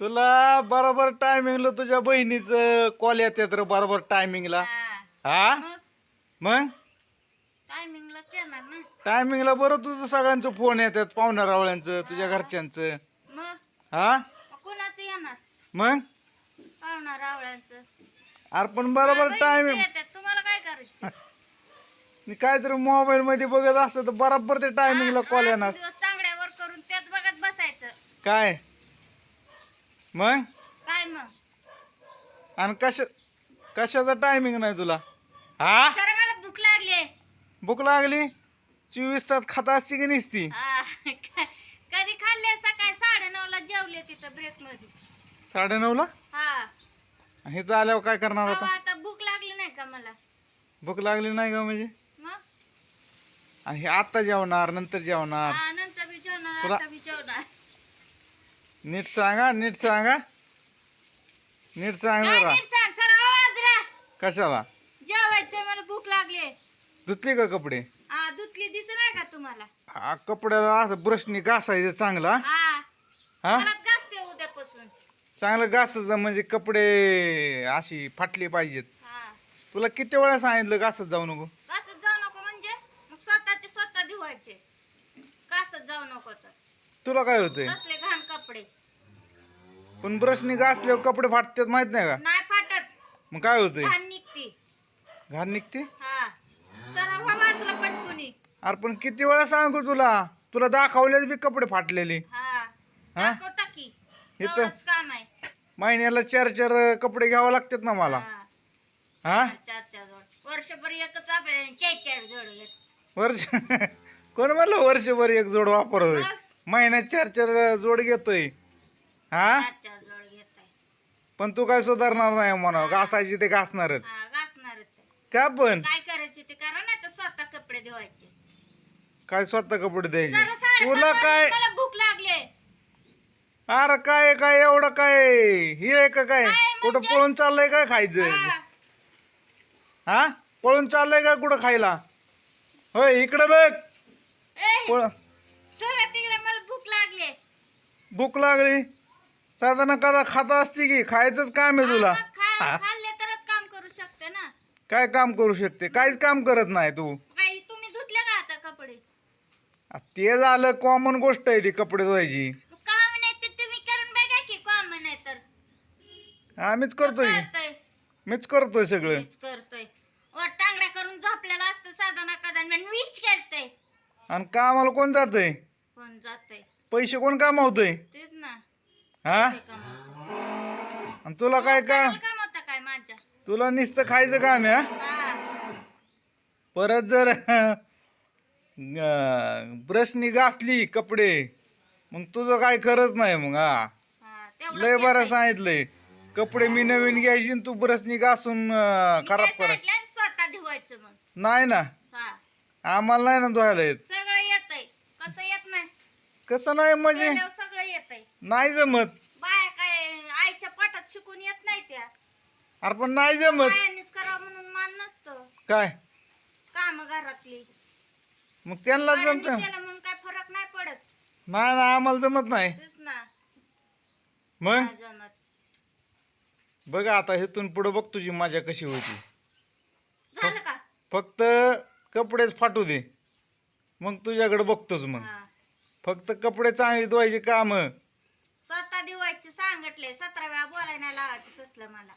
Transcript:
तुला बरोबर टायमिंगला तुझ्या बहिणीचं कॉल येतात रे बरोबर टायमिंगला हा. हा? मग? मग? टायमिंगला येणार ना. टायमिंगला बरं तुझं सगळ्यांचं फोन येतात पाहुण्या रावळ्यांचं तुझ्या घरच्यांचं. मग? हा? मग कोणाचं येणार? मग? पाहुणा रावळ्यांचं. अरे पण बरोबर टायमिंग येतात तुम्हाला काय करायचं? काहीतरी मोबाईल मध्ये बघत असतं तर बरोबर ते टायमिंगला कॉल येणार. दिवस तांगड्यावर करून त्याच बघत बसायचं. काय? मग? काय मग? आणि कशा कशाचा टायमिंग नाही तुला? हा? मला भूक लागली भूक लागली? चोवीस तास खाता असते की नसती? कधी खाल्ले सकाळी साडे ला जेवले तिथं ब्रेकमध्ये साडे ला हा. हे तर आल्यावर काय करणार तेव्हा आता? आता भूक लागली नाही का मला? भूक लागली नाही का म्हणजे? मग? आणि हे आता जेवणार नंतर जेवणार. हा नंतर बी जेवणार तुला- आता बी जेवणार नीट सांगा नीट सांगा. नीट सांग जरा. कशाला? जेवायचं मला भूक लागली. धुतली का कपडे? हा धुतली दिस नाही का तुम्हाला? हा कपड्याला असं ब्रशनी घासायचं चांगला. हा. उद्यापासून. चांगलं घासायचं म्हणजे कपडे अशी फाटली पाहिजेत. हा. तुला किती वेळा सांगितलं घासत जाऊ नको? घासत जाऊ नको म्हणजे? मग स्वतःचे स्वतः धुवायचे. घासत जाऊ नको तर. तुला काय होतंय? कसले घाण कपडे? पण ब्रशनी घासल्यावर कपडे फाटतात माहीत नाही का? नाही फाटत. मग काय होतंय? घाण निघती. घाण निघते? हा. सर हवा वाचला पटकुनी. अरे पण किती वेळा सांगू तुला? तुला दाखवलेच बी कपडे फाटलेले. हा? दाखवता की. तर- तेवढंच काम आहे. महिन्याला चार चार कपडे घ्यावे लागतात ना मला. हा. हा? चार चार जोड. वर्षभर एकच आपल्याला चार चार जोड घेत. वर्ष? कोण म्हणलं वर्षभर एक जोड वापरतोय मग? महिन्यात चार चार जोड घेतोय. हा? चार चार जोड घेत आहे पण तू काय सुधारणार नाही म्हणा घासायची ते घासणारच. हा. का पण? काय करायचे ते करा नाही तर स्वतः कपडे धुवायचे. काय स्वतः कपडे द्यायचे साडेपाच तुला वाजले, काय? मला भूक लागले. अरे काय काय एवढं काय? हे आहे का काय काय कुठं म्हणजे? पळून चाललंय काय खायचं? हा. पळून चाललंय का कुठं खायला? होय इकडं बघ. पळ सर तिकडे भूक लागली. साधारण कदा खाता असती की खायचंच काम आहे तुला. मग खा- हा? खाल्ले तरच काम करू शकते ना. काय काम करू शकते? काहीच काम करत नाही तू. काही तुम्ही धुतले का आता कपडे? आ, ते झालं कॉमन गोष्ट आहे ती कपडे धुवायची. मग काम नाही ते तुम्ही करून बघा की काम नाही तर. आम्हीच करतोय. करतोय. मीच करतोय सगळं. करतोय. वर टांगड्या करून झोपलेला असतं साधा ना कदा मीच करतोय. आणि कामाला कोण जातंय? कोण जातोय? पैसे कोण कामावतोय? तेच ना. हा. आणि तुला काय का चांगलं कमावता काय माझ्या? तुला नुसतं खायचं काम आहे हा? हा. परत जर ब्रशनी घासली कपडे मग तुझं काय खरंच नाही मग हा? हा लय बरं येतंय. सांगितलंय. कपडे मी नवीन घ्यायची आणि तू ब्रशनी घासून अं, खराब काय कराय सांगितलंय? स्वतः धुवायचं मग. नाही ना. हा. आम्हाला नाही ना धुवायला येत सगळं येतंय कसं येत नाही कसं नाही म्हणजे? केल्यावर सगळं येतंय. नाही जमत. बाया काय आईच्या पोटात शिकून येत नाही त्या. अरे पण नाही जमत. बायांनीच करावं म्हणून मान नसतं. काय? काम घरातली. मग त्यांना बायांनी जमत. केलं म्हणून काय फरक नाही पडत. नाही ना आम्हाला जमत नाही. तेच ना. मग? नाही जमत. बघा आता इथून पुढे बघ तुझी मजा कशी होती. झालं का? फक्त कपडेच फाटू दे. मग तुझ्याकडे बघतोच मग. हा. फक्त कपडे चांगले धुवायचे काम. स्वतः दिवायचे सांगितले सतरा वेळा बोलायला नाही लावायचं तसलं मला.